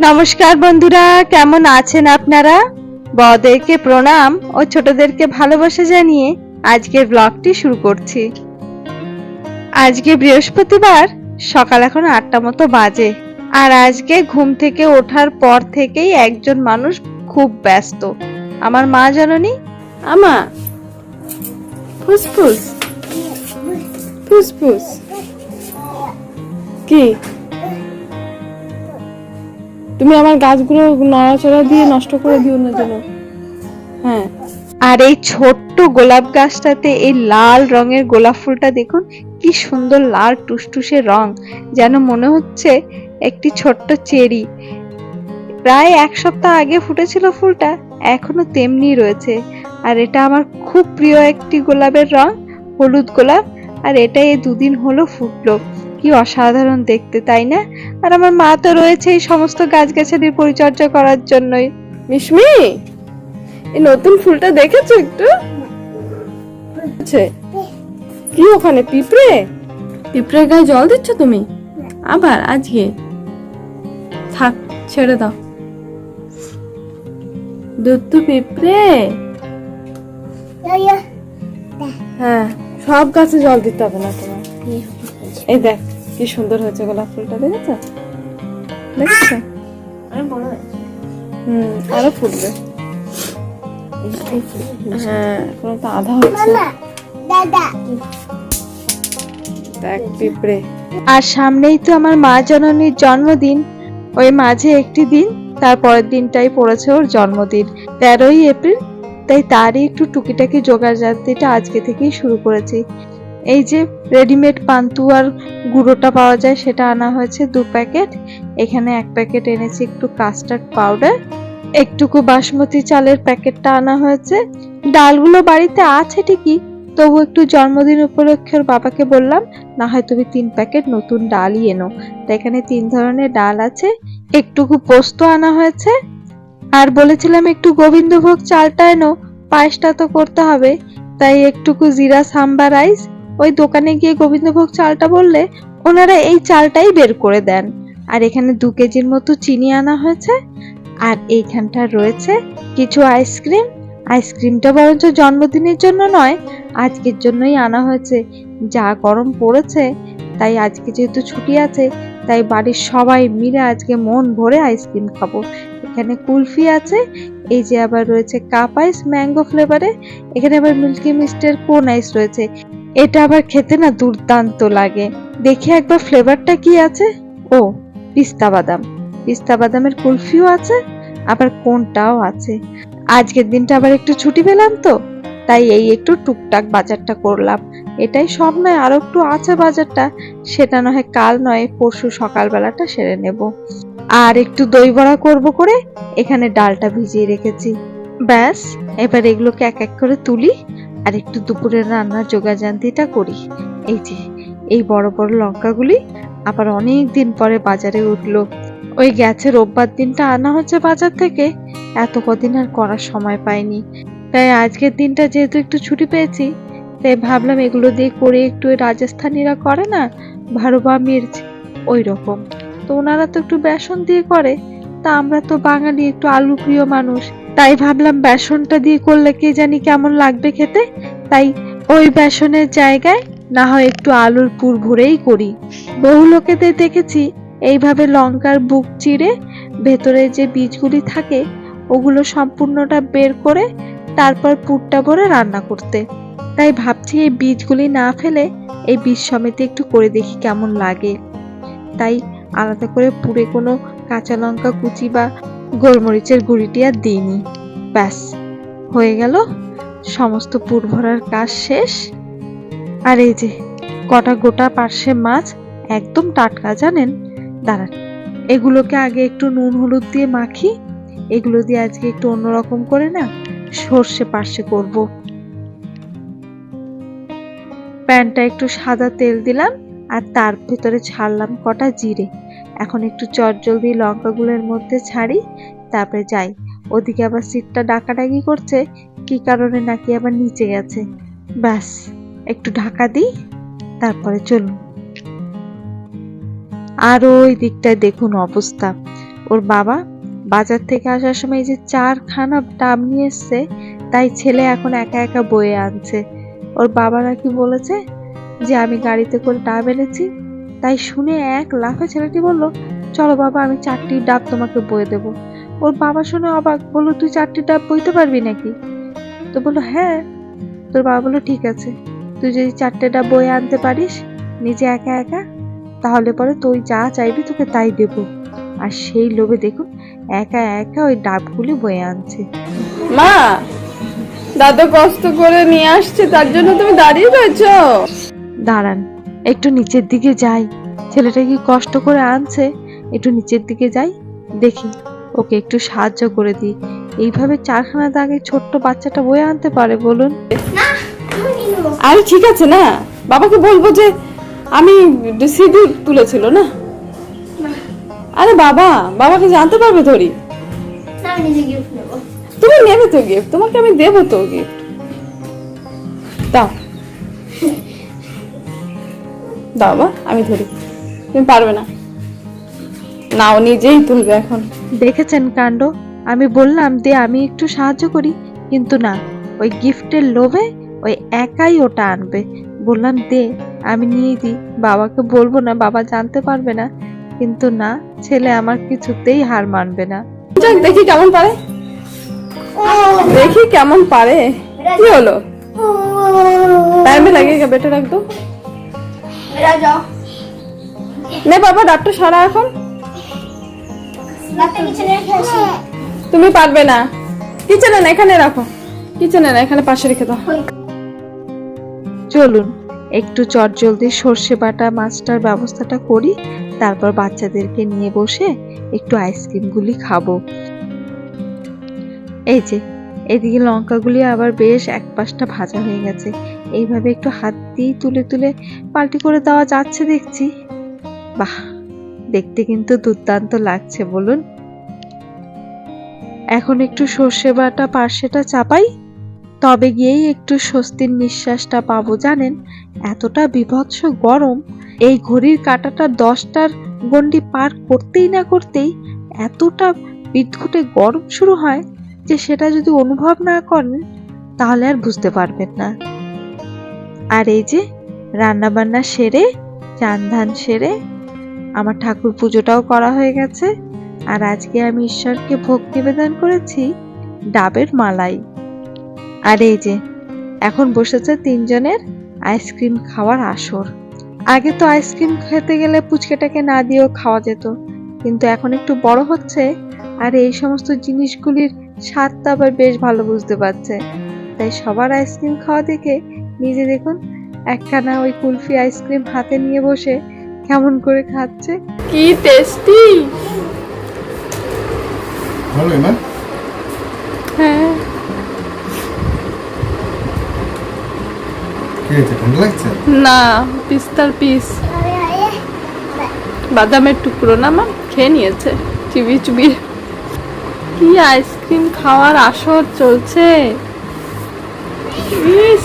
নমস্কার বন্ধুরা, কেমন আছেন আপনারা? বড়দেরকে প্রণাম ও ছোটদেরকে ভালোবাসা জানিয়ে আজকের ব্লগটি শুরু করছি। আজকে বৃহস্পতিবার, সকাল এখন আটটা মতো বাজে। আর আজকে ঘুম থেকে ওঠার পর থেকেই একজন মানুষ খুব ব্যস্ত। আমার মা জাননি? আমা। ফুসফুস। ফুসফুস। কি? তুমি আমার গাছগুলো নড়াচড়া দিয়ে নষ্ট করে দিও না যেন। হ্যাঁ। আর এই ছোট্ট গোলাপ গাছটাতে এই লাল রঙের গোলাপ ফুলটা দেখুন, কি সুন্দর লাল টুসটুসে রং, যেন মনে হচ্ছে একটি ছোট্ট চেরি। প্রায় এক সপ্তাহ আগে ফুটেছিল ফুলটা, এখনও তেমনি রয়েছে। আর এটা আমার খুব প্রিয় একটি গোলাপের রং, হলুদ গোলাপ, আর এটা এই দুদিন হলো ফুটলো। কি অসাধারণ দেখতে তাই না? আর আমার মা তো রয়েছে এই সমস্ত গাছগাছালির পরিচর্যা করার জন্যই। মিশমি এই নতুন ফুলটা দেখেছ একটু। কি ওখানে পিঁপড়ে? পিঁপড়ে গায়ে জল দিচ্ছ তুমি? আবার আজকে? থাক ছেড়ে দাও। দুধু পিঁপড়ে। হ্যাঁ সব গাছে জল দিতে হবে না তোমার এই দেখ। কি সুন্দর হয়েছে গোলাপ ফুলটা দেখেছ? দেখেছ? হুম আরও ফুটবে। হ্যাঁ এখনও তো আধা হচ্ছে। দেখ পিঁপড়ে। আর সামনেই তো আমার মা জননীর জন্মদিন। ওই মাঝে একটি দিন তার পরের দিনটাই পড়েছে ওর জন্মদিন তেরোই এপ্রিল। তাই তারই একটু টুকিটাকি জোগাড় জাতিটা আজকে থেকেই শুরু করেছি। এই যে রেডিমেড পান্তু আর গুঁড়োটা পাওয়া যায়, সেটা আনা হয়েছে দু প্যাকেট। এখানে এক প্যাকেট এনেছি একটু কাস্টার্ড পাউডার একটুকু বাসমতি চালের প্যাকেটটা আনা হয়েছে। ডালগুলো বাড়িতে আছে ঠিকই, তবু একটু জন্মদিন উপলক্ষে বাবাকে বললাম, না হয় তুমি তিন প্যাকেট নতুন ডালই এনো। তো এখানে তিন ধরনের ডাল আছে, একটুকু পোস্ত আনা হয়েছে। আর বলেছিলাম একটু গোবিন্দভোগ চালটা এনো, পায়েসটা তো করতে হবে, তাই একটুকু জিরা, সাম্বা রাইস ওই দোকানে গিয়ে গোবিন্দভোগ চালটা বললে, ওনারা এই চালটাই বের করে দেন। আর এখানে দু কেজির মতো চিনি আনা হয়েছে, আর এইখানটা রয়েছে কিছু আইসক্রিম। আইসক্রিমটা বরঞ্চ জন্মদিনের জন্য নয়, আজকের জন্যই আনা হয়েছে। যা গরম পড়েছে, তাই আজকে যেহেতু ছুটি আছে, তাই বাড়ির সবাই মিলে আজকে মন ভরে আইসক্রিম খাব। এখানে কুলফি আছে, এই যে আবার রয়েছে কাপ আইস ম্যাঙ্গো ফ্লেভারে। এখানে আবার মিল্কি মিস্টের কোন আইস রয়েছে এটা আবার খেতে না দুর্দান্ত লাগে। দেখি একবার ফ্লেভারটা কি আছে? ও, পিস্তা বাদাম। পিস্তা বাদামের কুলফিও আছে, আবার কোনটাও আছে। আজকের দিনটা আবার একটু ছুটি পেলাম তো, তাই এই একটু টুকটাক বাজারটা করলাম। এটাই সব নয়, আরও একটু আছে বাজারটা। সেটা নয়, কাল নয়, পরশু সকালবেলাটা সেরে নেব। আর একটু দই বড়া করব করে, এখানে ডালটা ভিজিয়ে রেখেছি। ব্যাস, এবার এগুলোকে এক এক করে তুলি। আর একটু দুপুরের রান্নার যোগাযান্তিটা করি। এই যে, এই বড় বড় লঙ্কাগুলি আবার অনেক দিন পরে বাজারে উঠল। ওই গেছে রোববার দিনটা আনা হচ্ছে বাজার থেকে। এত কদিন আর করার সময় পাইনি। তাই আজকের দিনটা যেহেতু একটু ছুটি পেয়েছি, তাই ভাবলাম এগুলো দিয়ে করে একটু ওই রাজস্থানীরা করে না? ভারোবা মির্চ, ওই রকম। তো ওনারা তো একটু বেসন দিয়ে করে। তা আমরা তো বাঙালি একটু আলু প্রিয় মানুষ। তাই ভাবলাম বেসনটা দিয়ে করলে কে জানি কেমন লাগবে খেতে। তাই ওই বেসনের জায়গায় না হয় একটু আলুর পুর ভরেই করি। বহু লোকেদের দেখেছি এইভাবে লঙ্কার বুক চিড়ে ভেতরে যে বীজগুলি থাকে, ওগুলো সম্পূর্ণটা বের করে তারপর পুরটা ভরে রান্না করতে। তাই ভাবছি এই বীজগুলি না ফেলে এই বীজ সমেত একটু করে দেখি কেমন লাগে। তাই আলাদা করে পুরে কোনো কাঁচা লঙ্কা কুচি বা গোলমরিচের গুঁড়িটি আর দিইনি। ব্যাস, হয়ে গেল। সমস্ত পুর ভরার কাজ শেষ। আর এই যে, কটা গোটা পার্শে মাছ, একদম টাটকা, জানেন? দাঁড়ান, এগুলোকে আগে একটু নুন, হলুদ দিয়ে মাখি। এগুলো দিয়ে আজকে একটু অন্যরকম করে না, সর্ষে পার্শে করব। প্যানটা একটু সাদা তেল দিলাম। আর তার ভেতরে ছাড়লাম কটা জিরে। এখন একটু চটজল দিয়ে লঙ্কাগুলোর মধ্যে ছাড়ি, তারপরে যাই। ওদিকে আবার সিটটা ডাকাডাকি করছে, কি কারণে নাকি আবার নিচে গেছে। ব্যাস, একটু ঢাকা দিই, তারপরে চলুন। আর ওই দিকটায় দেখুন অবস্থা। ওর বাবা বাজার থেকে আসার সময় যে চারখানা ডাব নিয়ে এসছে, তাই ছেলে এখন একা একা বয়ে আনছে। ওর বাবা নাকি বলেছে যে আমি গাড়িতে করে ডাব এনেছি, তাই শুনে এক লাফে ছেলেটি বলল, চলো বাবা, আমি চারটি ডাব তোমাকে বয়ে দেবো। ওর বাবা শুনে অবাক, বলল, তুই চারটি ডাব বইতে পারবি নাকি? তো বলল হ্যাঁ। তোর বাবা বলল, ঠিক আছে। তুই যদি চারটে ডাব বয়ে আনতে পারিস, নিজে একা একা, তাহলে পরে তুই যা চাইবি তোকে তাই দেবো। আর সেই লোভে দেখুন, একা একা ওই ডাবগুলি বয়ে আনছে। মা, দাদু কষ্ট করে নিয়ে আসছে, তার জন্য তুমি দাঁড়িয়ে রয়েছো? দাঁড়ান একটু নিচের দিকে যাই। ছেলেটা কি কষ্ট করে আনছে একটু নিচের দিকে যাই দেখি ওকে একটু সাহায্য করে দিই। এইভাবে চারখানা দাগে ছোট্ট বাচ্চাটা বয়ে আনতে পারে বলুন। আরে ঠিক আছে না। বাবাকে বলব যে আমি সিডি তুলেছিল না? আরে বাবা বাবাকে জানতে পারবে ধরি? না আমি নিজে গিফট নেব। তুমি নেবে তো গিফট তোমাকে আমি দেবো তো গিফট দাও। আমি ধরি। তুমি পারবে না। না ও নিজেই তুলবে এখন। দেখেছেন কাণ্ড? আমি বললাম যে আমি একটু সাহায্য করি কিন্তু না। ওই গিফটের লোভে ওই একাই ওটা আনবে। বললাম দে আমি নিয়ে দিই। বাবাকে বলব না বাবা জানতে পারবে না। কিন্তু না ছেলে আমার কিছুতেই হার মানবে না। দেখি কেমন পারে। দেখি কেমন পারে। কি হলো? বেটে রাখতো যাও নে বাবা ডাবটা সারা এখন। তুমি পারবে না। কিচেনে না এখানে রাখো। কিচেনে না এখানে পাশে রেখে দাও। চলুন একটু চটজলদি সর্ষে বাটা মাছটার ব্যবস্থাটা করি তারপর বাচ্চাদেরকে নিয়ে বসে একটু আইসক্রিমগুলি খাব। এই যে এদিকে লঙ্কাগুলি আবার বেশ এক পাশটা ভাজা হয়ে গেছে। এইভাবে একটু হাত দিয়ে তুলে তুলে পাল্টি করে দেওয়া যাচ্ছে দেখছি। বাহ, দেখতে কিন্তু দুর্দান্ত লাগছে বলুন। এখন একটু সর্ষে বাটা পার্শ্বেটা চাপাই। তবে গিয়েই একটু স্বস্তির নিঃশ্বাসটা পাবো, জানেন? এতটা বিভৎস গরম, এই ঘড়ির কাঁটাটা দশটার গন্ডি পার করতেই না করতেই এতটা বিদ্যুটে গরম শুরু হয় যে সেটা যদি অনুভব না করেন, তাহলে আর বুঝতে পারবেন না। আর এই যে, রান্নাবান্না সেরে চান ধান সেরে, আমার ঠাকুর পুজোটাও করা হয়ে গেছে। আর আজকে আমি ঈশ্বরকে ভোগ নিবেদন করেছি ডাবের মালাই। আর এই যে, এখন বসেছে তিনজনের আইসক্রিম খাওয়ার আসর। আগে তো আইসক্রিম খেতে গেলে পুচকেটাকে না দিয়েও খাওয়া যেত, কিন্তু এখন একটু বড় হচ্ছে আর এই সমস্ত জিনিসগুলির স্বাদটা আবার বেশ ভালো বুঝতে পারছে। তাই সবার আইসক্রিম খাওয়া দেখে নিজে দেখুন একখানা ওই কুলফি আইসক্রিম হাতে নিয়ে বসে কেমন করে খাচ্ছে। কি টেস্টি ভালো না হ্যাঁ। না পিস্তার পিস বাদামের টুকরো না মা? খেয়ে নিয়েছে চিবিয়ে চুবিয়ে। কি আইসক্রিম খাওয়ার আসর চলছে? ইস,